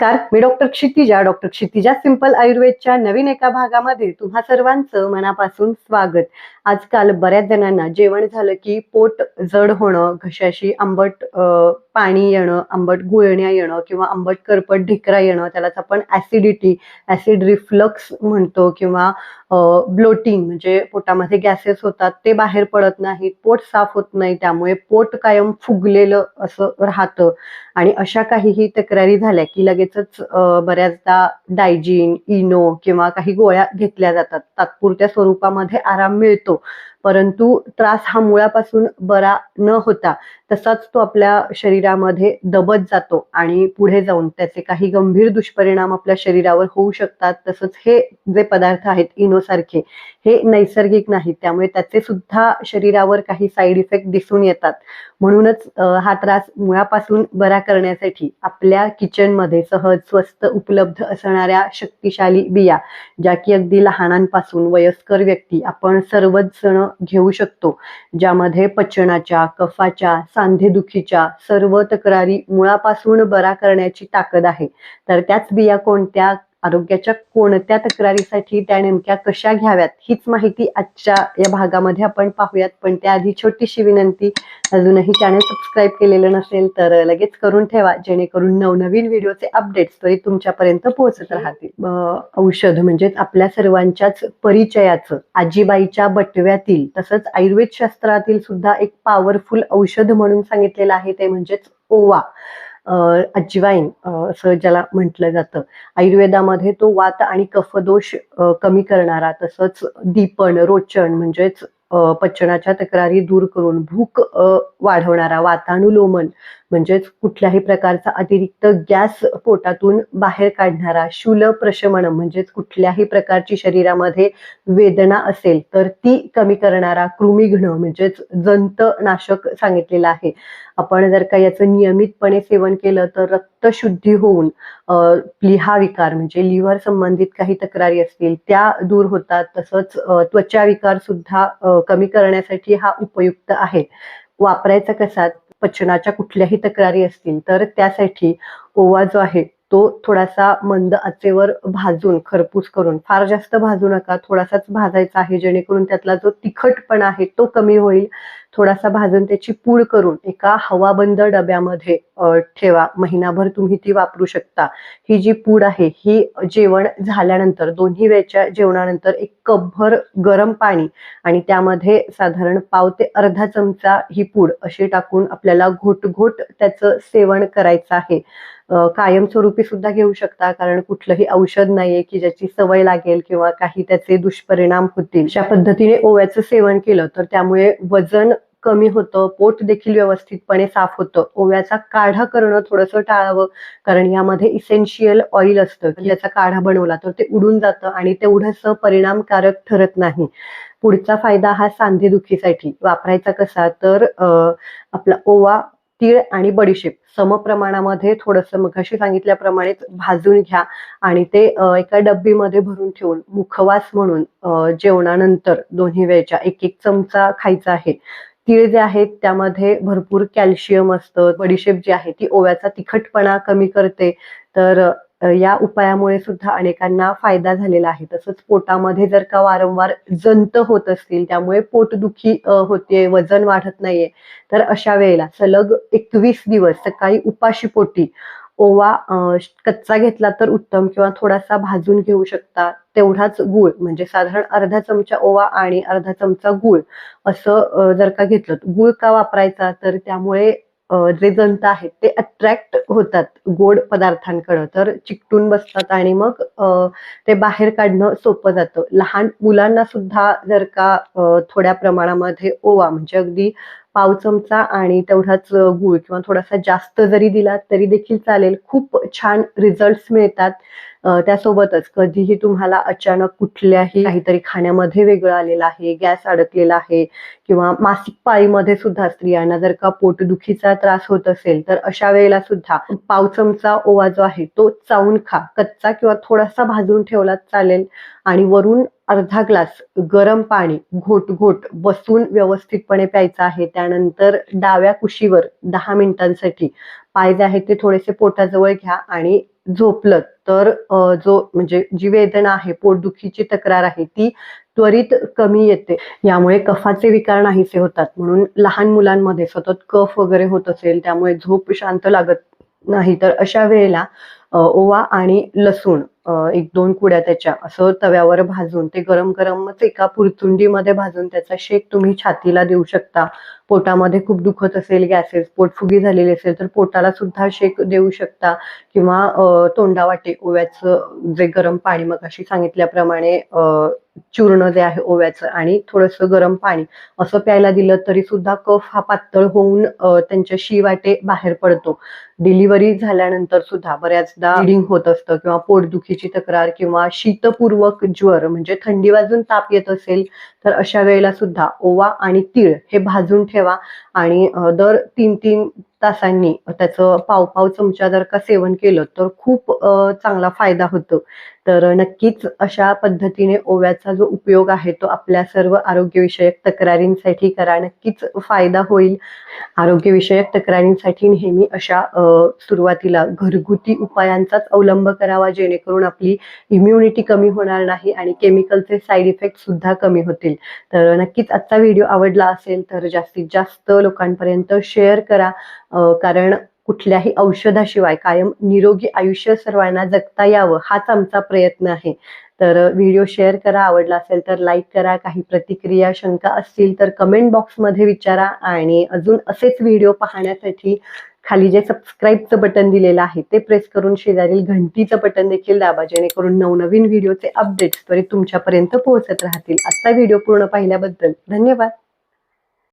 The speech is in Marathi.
नमस्कार. मी doctor Kshitija. Doctor Kshitija simple आयुर्वेदच्या नवीन एका भागामध्ये तुम्हा सर्वांचं मनापासून स्वागत. आजकाल बऱ्याच जणांना जेवण झालं की पोट जड होणं घशाशी आंबट पाणी येणं आंबट गुळण्या येणं किंवा आंबट करपट ढिकरा येणं त्यालाच आपण ऍसिडिटी ऍसिड रिफ्लक्स म्हणतो किंवा ब्लोटिंग म्हणजे पोटामध्ये गॅसेस होतात ते बाहेर पडत नाहीत पोट साफ होत नाही त्यामुळे पोट कायम फुगलेलं असं राहतं. आणि अशा काहीही तक्रारी झाल्या की लगेच लगेचच बऱ्याचदा डायजिन इनो किंवा काही गोळ्या घेतल्या जातात. तात्पुरत्या स्वरूपामध्ये आराम मिळतो. परंतु त्रास हा मुळापासून बरा न होता तसाच तो आपल्या शरीरामध्ये दबत जातो आणि पुढे जाऊन त्याचे काही गंभीर दुष्परिणाम आपल्या शरीरावर होऊ शकतात. तसंच हे जे पदार्थ आहेत इनोसारखे हे नैसर्गिक नाहीत. त्यामुळे त्याचे सुद्धा शरीरावर काही साईड इफेक्ट दिसून येतात. म्हणूनच हा त्रास मुळापासून बरा करण्यासाठी आपल्या किचनमध्ये सहज स्वस्त उपलब्ध असणाऱ्या शक्तिशाली बिया ज्या की अगदी लहानांपासून वयस्कर व्यक्ती आपण सर्वच जण घेऊ शकतो. ज्यामध्ये पचनाच्या कफाच्या सांधेदुखीच्या सर्व तक्रारी मुळापासून बरा करण्याची ताकद आहे. तर त्याच बिया कोणत्या आरोग्याच्या कोणत्या तक्रारीसाठी त्या नेमक्या कशा घ्याव्यात हीच माहिती आजच्या या भागामध्ये आपण पाहूयात. पण त्याआधी छोटीशी विनंती अजूनही चॅनल सबस्क्राईब केलेलं नसेल तर लगेच करून ठेवा जेणेकरून नवनवीन व्हिडिओचे अपडेट्स तरी तुमच्यापर्यंत पोहोचत राहतील. औषध म्हणजेच आपल्या सर्वांच्याच परिचयाचं आजीबाईच्या बटव्यातील तसंच आयुर्वेद शास्त्रातील सुद्धा एक पॉवरफुल औषध म्हणून सांगितलेलं आहे ते म्हणजेच ओवा. अजवाईन असं ज्याला म्हटलं जातं. आयुर्वेदामध्ये तो वात आणि कफदोष कमी करणारा तसंच दीपण रोचन म्हणजेच अ, पचनाच्या तक्रारी दूर करून भूक वाढवणारा वातानुलोमन म्हणजेच कुठल्याही प्रकारचा अतिरिक्त गॅस पोटातून बाहेर काढणारा शूल प्रशमन म्हणजेच कुठल्याही प्रकारची शरीरामध्ये वेदना असेल तर ती कमी करणारा कृमिघ्न म्हणजेच जंतनाशक सांगितलेलं आहे. आपण जर का याचं नियमितपणे सेवन केलं तर रक्तशुद्धी होऊन अ, विकार म्हणजे लिव्हर संबंधित काही तक्रारी असतील त्या दूर होतात. तसंच त्वचा विकार सुद्धा कमी करण्यासाठी हा उपयुक्त आहे. वापरायचा कसा पचनाच्या कुठल्याही तक्रारी असतील तर त्यासाठी ओवा जो आहे तो थोडासा मंद आचेवर भाजून खरपूस करून. फार जास्त भाजू नका. थोडासाच भाजायचा आहे जेणेकरून त्यातला जो तिखटपणा आहे तो कमी होईल. थोडासा भाजून त्याची पूड करून एका हवाबंद डब्यामध्ये ठेवा. महिनाभर तुम्ही ती वापरू शकता. ही जी पूड आहे ही जेवण झाल्यानंतर दोन्ही वेळच्या जेवणानंतर एक कपभर गरम पाणी आणि त्यामध्ये साधारण पाव ते अर्धा चमचा ही पूड अशी टाकून आपल्याला घोटघोट त्याचं सेवन करायचं आहे. कायमस्वरूपी सुद्धा घेऊ शकता कारण कुठलंही औषध नाहीये की ज्याची सवय लागेल किंवा काही त्याचे दुष्परिणाम होतील. अशा पद्धतीने ओव्याचं सेवन केलं तर त्यामुळे वजन कमी होतं पोट देखील व्यवस्थितपणे साफ होतं. ओव्याचा काढा करणं थोडंसं टाळावं कारण यामध्ये इसेन्शियल ऑइल असतं. याचा काढा बनवला तर ते उडून जातं आणि तेवढंसं परिणामकारक ठरत नाही. पुढचा फायदा हा सांधेदुखीसाठी. वापरायचा कसा? तर आपला ओवा तीळ आणि बडीशेप. समप्रमाणामध्ये थोडंसं मगाशी सांगितल्याप्रमाणे भाजून घ्या आणि ते एका डब्बीमध्ये भरून ठेवून मुखवास म्हणून जेवणानंतर दोन्ही वेळच्या एक एक चमचा खायचा आहे. तीळ जे आहेत त्यामध्ये भरपूर कॅल्शियम असतं बडीशेप जी आहे ती ओव्याचा तिखटपणा कमी करते. तर या उपायामुळे सुद्धा अनेकांना फायदा झालेला आहे. तसंच पोटामध्ये जर का वारंवार जंत होत असतील त्यामुळे पोटदुखी होते वजन वाढत नाहीये तर अशा वेळेला सलग एकवीस दिवस सकाळी उपाशी पोटी ओवा कच्चा घेतला तर उत्तम किंवा थोडासा भाजून घेऊ शकता तेवढाच गुळ म्हणजे साधारण अर्धा चमचा ओवा आणि अर्धा चमचा गुळ असं जर का घेतलं तर गुळ का वापरायचा? तर त्यामुळे जे जंत आहेत ते अट्रॅक्ट होतात गोड पदार्थांकडं. तर चिकटून बसतात आणि मग अ, ते बाहेर काढणं सोपं जातं. लहान मुलांना सुद्धा जर का थोड्या प्रमाणामध्ये ओवा म्हणजे अगदी पाव चमचा आणि तेवढाच गूळ किंवा थोडासा जास्त जरी दिला तरी देखील चालेल. खूप छान रिझल्ट मिळतात. त्यासोबतच कधीही तुम्हाला अचानक कुठल्याही काहीतरी खाण्यामध्ये वेगळं आलेलं आहे गॅस अडकलेला आहे किंवा मासिक पाळीमध्ये सुद्धा स्त्रियांना जर का पोटदुखीचा त्रास होत असेल तर अशा वेळेला सुद्धा पाव चमचा ओवा जो आहे तो चावून खा. कच्चा किंवा थोडासा भाजून ठेवला चालेल आणि वरून अर्धा ग्लास गरम पाणी घोट घोट बसून व्यवस्थितपणे प्यायचं आहे. त्यानंतर डाव्या कुशीवर दहा मिनिटांसाठी पाय जे आहेत ते थोडेसे पोटाजवळ घ्या आणि झोपलं तर जो म्हणजे जी वेदना आहे पोटदुखीची तक्रार आहे ती त्वरित कमी येते. यामुळे कफाचे विकार नाहीसे होतात. म्हणून लहान मुलांमध्ये सतत कफ वगैरे होत असेल त्यामुळे झोप शांत लागत नाही. तर अशा वेळेला ओवा आणि लसूण एक दोन कुड्या त्याच्या असं तव्यावर भाजून ते गरम गरमच एका पुरचुंडीमध्ये भाजून त्याचा शेक तुम्ही छातीला देऊ शकता. पोटामध्ये खूप दुखत असेल गॅसेस पोटफुगी झालेली असेल तर पोटाला सुद्धा शेक देऊ शकता. किंवा तोंडावाटे ओव्याचं जे गरम पाणी मग अशी सांगितल्याप्रमाणे चूर्ण जे आहे ओव्याचं आणि थोडंसं गरम पाणी असं प्यायला दिलं तरी सुद्धा कफ हा पातळ होऊन अ, त्यांच्या शिवाटे बाहेर पडतो. डिलिव्हरी झाल्यानंतर सुद्धा बऱ्याचदा ब्लिडिंग होत असतं किंवा पोटदुखीची तक्रार किंवा शीतपूर्वक ज्वर म्हणजे थंडी वाजून ताप येत असेल तर अशा वेळेला सुद्धा ओवा आणि तीळ हे भाजून ठेवा ठेवा. आणि दर तीन तीन तासांनी त्याचं पाव पाव चमचा जर का सेवन केलं तर खूप चांगला फायदा होतो. तर नक्कीच अशा पद्धतीने ओव्याचा जो उपयोग आहे तो आपल्या सर्व आरोग्यविषयक तक्रारींसाठी करा. नक्कीच फायदा होईल. आरोग्यविषयक तक्रारींसाठी नेहमी अशा सुरुवातीला घरगुती उपायांचाच अवलंब करावा जेणेकरून आपली इम्युनिटी कमी होणार नाही आणि केमिकलचे साईड इफेक्ट सुद्धा कमी होतील. तर नक्कीच आजचा व्हिडिओ आवडला असेल तर जास्तीत जास्त लोकांपर्यंत शेअर करा. कारण कुठल्याही औषधाशिवाय कायम निरोगी आयुष्य सर्वांना जगता यावं हाच आमचा प्रयत्न आहे. तर व्हिडिओ शेअर करा आवडला असेल तर लाईक करा काही प्रतिक्रिया शंका असतील तर कमेंट बॉक्समध्ये विचारा आणि अजून असेच व्हिडिओ पाहण्यासाठी खाली जे सबस्क्राईबचं बटन दिलेलं आहे ते प्रेस करून शेजारील घंटीचं बटन देखील दाबा जेणेकरून नवनवीन व्हिडिओचे अपडेट्स त्वरित तुमच्यापर्यंत पोहोचत राहतील. आजचा व्हिडिओ पूर्ण पाहिल्याबद्दल धन्यवाद.